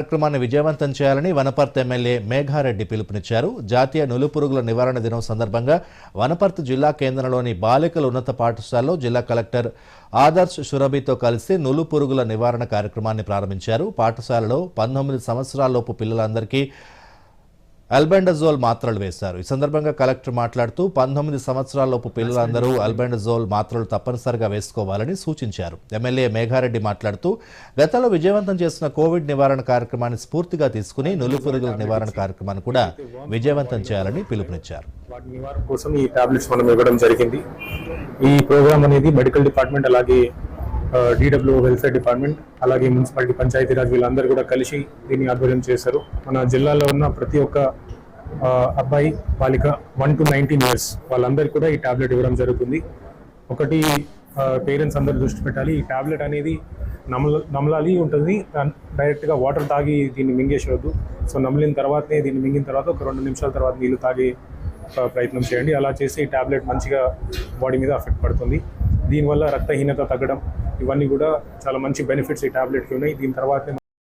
కార్యక్రమాన్ని విజయవంతం చేయాలని వనపర్తి ఎమ్మెల్యే మేఘారెడ్డి పిలుపునిచ్చారు. జాతీయ నులుపురుగుల నివారణ దినం సందర్భంగా వనపర్తి జిల్లా కేంద్రంలోని బాలికల ఉన్నత పాఠశాలలో జిల్లా కలెక్టర్ ఆదర్శ్ షురబితో కలిసి నులుపురుగుల నివారణ కార్యక్రమాన్ని ప్రారంభించారు. పాఠశాలలో పంతొమ్మిది సంవత్సరాలలోపు పిల్లలందరికీ అల్బెండజోల్ మాత్రలు వేశారు. ఈ సందర్భంగా కలెక్టర్ మాట్లాడుతూ పంతొమ్మిది సంవత్సరాలలోపు పిల్లలందరూ అల్బెండజోల్ మాత్రలు తప్పనిసరిగా వేసుకోవాలని సూచించారు. ఎమ్మెల్యే మేఘారెడ్డి మాట్లాడుతూ గతంలో విజయవంతం చేసిన కోవిడ్ నివారణ కార్యక్రమాన్ని స్ఫూర్తిగా తీసుకుని నులుపురుగుల నివారణ కార్యక్రమాన్ని కూడా విజయవంతం చేయాలని పిలుపునిచ్చారు. వాటి నివారణ కోసం ఈ టాబ్లెట్స్ మనం ఇవ్వడం జరిగింది. ఈ ప్రోగ్రామ్ అనేది మెడికల్ డిపార్ట్మెంట్ అలాగే డిడబ్ల్యూ వెల్ఫేర్ డిపార్ట్మెంట్ అలాగే మున్సిపాలిటీ పంచాయతీరాజ్ వీళ్ళందరూ కూడా కలిసి దీన్ని ఆధ్వర్యం చేశారు. మన జిల్లాలో ఉన్న ప్రతి ఒక్క అబ్బాయి బాలిక వన్ టు నైన్టీన్ ఇయర్స్ వాళ్ళందరికీ కూడా ఈ ట్యాబ్లెట్ ఇవ్వడం జరుగుతుంది. ఒకటి పేరెంట్స్ అందరు దృష్టి పెట్టాలి. ఈ ట్యాబ్లెట్ అనేది నమల నమలాలి ఉంటుంది. డైరెక్ట్గా వాటర్ తాగి దీన్ని మింగేసేవద్దు సో నమిలిన తర్వాతనే దీన్ని మింగిన తర్వాత ఒక రెండు నిమిషాల తర్వాత నీళ్ళు తాగే ప్రయత్నం చేయండి. అలా చేస్తే ఈ టాబ్లెట్ మంచిగా బాడీ మీద ఎఫెక్ట్ పడుతుంది. దీనివల్ల రక్తహీనత తగ్గడం ఇవన్నీ కూడా చాలా మంచి బెనిఫిట్స్ ఈ టాబ్లెట్కి ఉన్నాయి దీని తర్వాతనే